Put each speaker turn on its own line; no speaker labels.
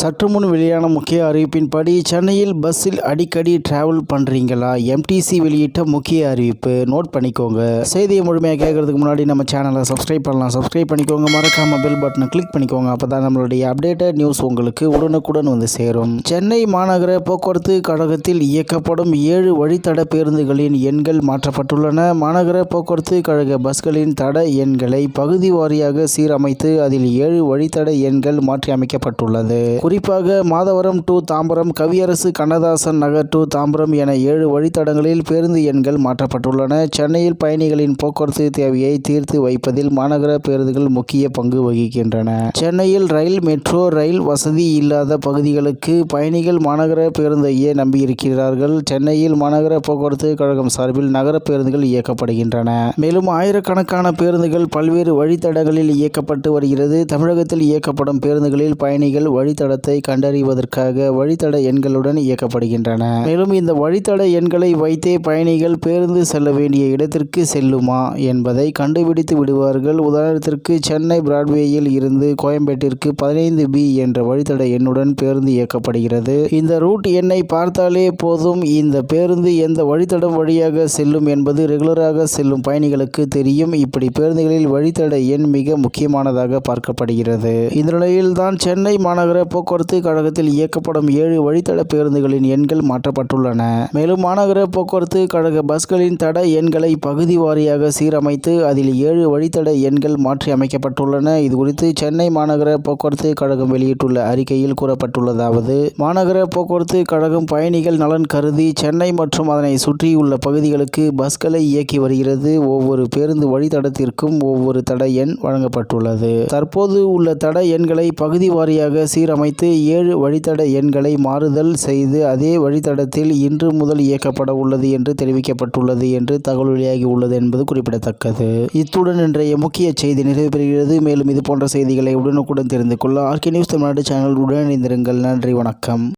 சற்று முன் வெளியான முக்கிய அறிவிப்பின்படி சென்னையில் பஸ்ஸில் அடிக்கடி டிராவல் பண்ணுறீங்களா எம்டிசி வெளியிட்ட முக்கிய அறிவிப்பு. நோட் பண்ணிக்கோங்க. செய்தியை முழுமையாக கேட்கறதுக்கு முன்னாடி நம்ம சேனலை சப்ஸ்கிரைப் பண்ணலாம். சப்ஸ்கிரைப் பண்ணிக்கோங்க. மறக்காம பெல் பட்டனை கிளிக் பண்ணிக்கோங்க. அப்போ தான் நம்மளுடைய அப்டேட்டட் நியூஸ் உங்களுக்கு உடனுக்குடன் வந்து சேரும். சென்னை மாநகர போக்குவரத்து கழகத்தில் இயக்கப்படும் ஏழு வழித்தட பேருந்துகளின் எண்கள் மாற்றப்பட்டுள்ளன. மாநகர போக்குவரத்து கழக பஸ்களின் தட எண்களை பகுதி வாரியாக சீரமைத்து அதில் ஏழு வழித்தட எண்கள் மாற்றி அமைக்கப்பட்டுள்ளது. குறிப்பாக மாதவரம் டு தாம்பரம் கவியரசு கண்ணதாசன் நகர் டு தாம்பரம் என ஏழு வழித்தடங்களில் பேருந்து எண்கள் மாற்றப்பட்டுள்ளன. சென்னையில் பயணிகளின் போக்குவரத்து தேவையை தீர்த்து வைப்பதில் மாநகர பேருந்துகள் முக்கிய பங்கு வகிக்கின்றன. சென்னையில் ரயில் மெட்ரோ ரயில் வசதி இல்லாத பகுதிகளுக்கு பயணிகள் மாநகர பேருந்தையே நம்பியிருக்கிறார்கள். சென்னையில் மாநகர போக்குவரத்து கழகம் சார்பில் நகர பேருந்துகள் இயக்கப்படுகின்றன. மேலும் ஆயிரக்கணக்கான பேருந்துகள் பல்வேறு வழித்தடங்களில் இயக்கப்பட்டு வருகிறது. தமிழகத்தில் இயக்கப்படும் பேருந்துகளில் பயணிகள் வழித்தட வழித்தடத்தை கண்டறிவதற்காக வழித்தட எண்களுடன் இயக்கப்படுகின்றன. மேலும் இந்த வழித்தட எண்களை வைத்தே பயணிகள் பேருந்து செல்ல வேண்டிய இடத்திற்கு செல்லுமா என்பதை கண்டுபிடித்து விடுவார்கள். உதாரணத்திற்கு சென்னை பிராட்வேயில் இருந்து கோயம்பேட்டிற்கு பதினைந்து பி என்ற வழித்தட எண்ணுடன் பேருந்து இயக்கப்படுகிறது. இந்த ரூட் எண்ணை பார்த்தாலே போதும். இந்த பேருந்து எந்த வழித்தடம் வழியாக செல்லும் என்பது ரெகுலராக செல்லும் பயணிகளுக்கு தெரியும். இப்படி பேருந்துகளில் வழித்தட எண் மிக முக்கியமானதாக பார்க்கப்படுகிறது. இந்த நிலையில்தான் சென்னை மாநகர போக்குவரத்து போக்குவரத்து கழகத்தில் இயக்கப்படும் ஏழு வழித்தட பேருந்துகளின் எண்கள் மாற்றப்பட்டுள்ளன. மேலும் மாநகர போக்குவரத்து கழக பஸ்களின் தட எண்களை பகுதி வாரியாக சீரமைத்து அதில் ஏழு வழித்தட எண்கள் மாற்றி அமைக்கப்பட்டுள்ளன. இது குறித்து சென்னை மாநகர போக்குவரத்து கழகம் வெளியிட்டுள்ள அறிக்கையில் கூறப்பட்டுள்ளதாவது மாநகர போக்குவரத்து கழகம் பயணிகள் நலன் கருதி சென்னை மற்றும் அதனை சுற்றியுள்ள பகுதிகளுக்கு பஸ்களை இயக்கி வருகிறது. ஒவ்வொரு பேருந்து வழித்தடத்திற்கும் ஒவ்வொரு தட எண் வழங்கப்பட்டுள்ளது. தற்போது உள்ள தட எண்களை பகுதி வாரியாக சீரமைத்து ஏழு வழித்தட எண்களை மாறுதல் செய்து அதே வழித்தடத்தில் இன்று முதல் இயக்கப்பட உள்ளது என்று தெரிவிக்கப்பட்டுள்ளது என்று தகவல் வெளியாகி உள்ளது என்பது குறிப்பிடத்தக்கது. இத்துடன் இன்றைய முக்கிய செய்தி நிறைவு பெறுகிறது. மேலும் இது போன்ற செய்திகளை உடனுக்குடன் தெரிந்து கொள்ள ஆர்கே நியூஸ் தமிழ்நாடு சேனல் உடனிருந்திருங்கள் நன்றி வணக்கம்.